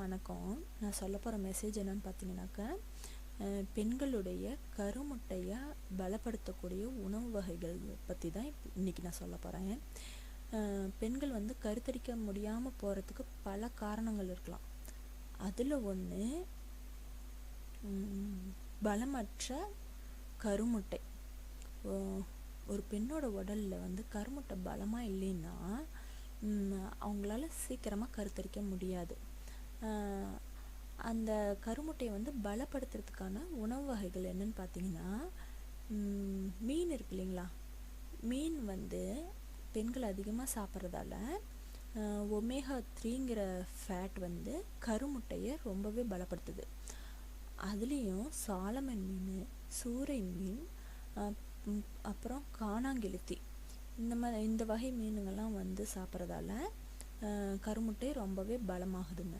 வணக்கம். நான் சொல்ல போகிற மெசேஜ் என்னன்னு பார்த்தீங்கன்னாக்கா பெண்களுடைய கருமுட்டையை பலப்படுத்தக்கூடிய உணவு வகைகள் பற்றி தான் இன்றைக்கி இன்னைக்கு நான் சொல்ல போகிறேன் பெண்கள் வந்து கருத்தரிக்க முடியாமல் போகிறதுக்கு பல காரணங்கள் இருக்கலாம். அதில் ஒன்று பலமற்ற கருமுட்டை. ஒரு பெண்ணோட உடலில் வந்து கருமுட்டை பலமாக இல்லைன்னா அவங்களால சீக்கிரமாக கருத்தரிக்க முடியாது. அந்த கருமுட்டையை வந்து பலப்படுத்துறதுக்கான உணவு வகைகள் என்னன்னு பார்த்தீங்கன்னா மீன் இருக்கு இல்லைங்களா? மீன் வந்து பெண்கள் அதிகமாக சாப்பிட்றதால ஒமேகா த்ரீங்கிற ஃபேட் வந்து கருமுட்டையை ரொம்பவே பலப்படுத்துது. அதுலேயும் சாலமன் மீன் சூறை மீன் அப்புறம் காணாங்கெளுத்தி இந்த மாதிரி இந்த வகை மீனுங்கள்லாம் வந்து சாப்பிட்றதால கருமுட்டை ரொம்பவே பலமாகுதுங்க.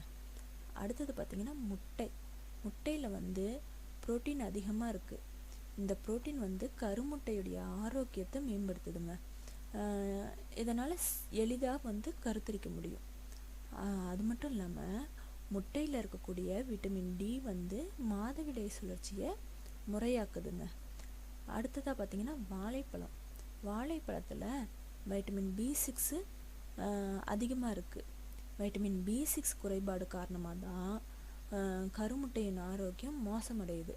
அடுத்தது பார்த்திங்கன்னா முட்டை. முட்டையில் வந்து புரோட்டீன் அதிகமாக இருக்குது இந்த புரோட்டீன் வந்து கருமுட்டையுடைய ஆரோக்கியத்தை மேம்படுத்துதுங்க. இதனால் எளிதாக வந்து கருத்தரிக்க முடியும். அது மட்டும் இல்லாமல் முட்டையில் இருக்கக்கூடிய விட்டமின் டி வந்து மாதவிடை சுழற்சியை முறையாக்குதுங்க. அடுத்ததாக பார்த்தீங்கன்னா வாழைப்பழம். வாழைப்பழத்தில் வைட்டமின் பி சிக்ஸு அதிகமாக இருக்குது வைட்டமின் பி சிக்ஸ் குறைபாடு காரணமாக தான் கருமுட்டையின் ஆரோக்கியம் மோசமடையுது.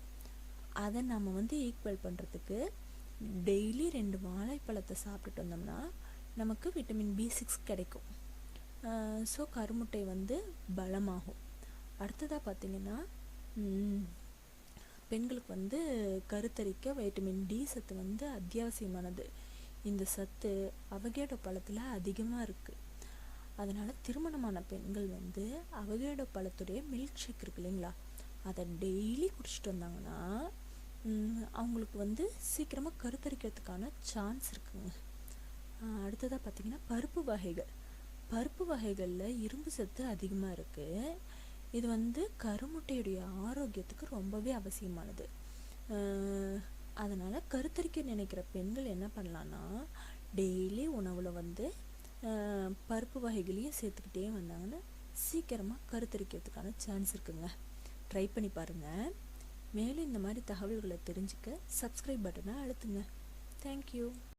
அதை நம்ம வந்து ஈக்குவல் பண்ணுறதுக்கு டெய்லி ரெண்டு வாழைப்பழத்தை சாப்பிட்டுட்டு வந்தோம்னா நமக்கு விட்டமின் பி சிக்ஸ் கிடைக்கும். ஸோ கருமுட்டை வந்து பலமாகும். அடுத்ததாக பார்த்தீங்கன்னா பெண்களுக்கு வந்து கருத்தரிக்க வைட்டமின் டி சத்து வந்து அத்தியாவசியமானது. இந்த சத்து அவகேடோ பழத்தில் அதிகமாக இருக்குது அதனால் திருமணமான பெண்கள் வந்து அவகேடோ பழத்துடைய மில்க் ஷேக் இருக்கு இல்லைங்களா? அதை டெய்லி குடிச்சிட்டு வந்தாங்கன்னா அவங்களுக்கு வந்து சீக்கிரமாக கருத்தரிக்கிறதுக்கான சான்ஸ் இருக்குங்க. அடுத்ததாக பார்த்தீங்கன்னா பருப்பு வகைகள். பருப்பு வகைகளில் இரும்பு சத்து அதிகமாக இருக்குது இது வந்து கருமுட்டையுடைய ஆரோக்கியத்துக்கு ரொம்பவே அவசியமானது. அதனால் கருத்தரிக்க நினைக்கிற பெண்கள் என்ன பண்ணலான்னா டெய்லி உணவில் வந்து பருப்பு வகைகளையும் சேர்த்துக்கிட்டே வந்தாங்கன்னா சீக்கிரமாக கருத்தரிக்கிறதுக்கான சான்ஸ் இருக்குங்க. ட்ரை பண்ணி பாருங்கள் மேலும் இந்த மாதிரி தகவல்களை தெரிஞ்சுக்க சப்ஸ்கிரைப் பட்டனை அழுத்துங்க. தேங்க்யூ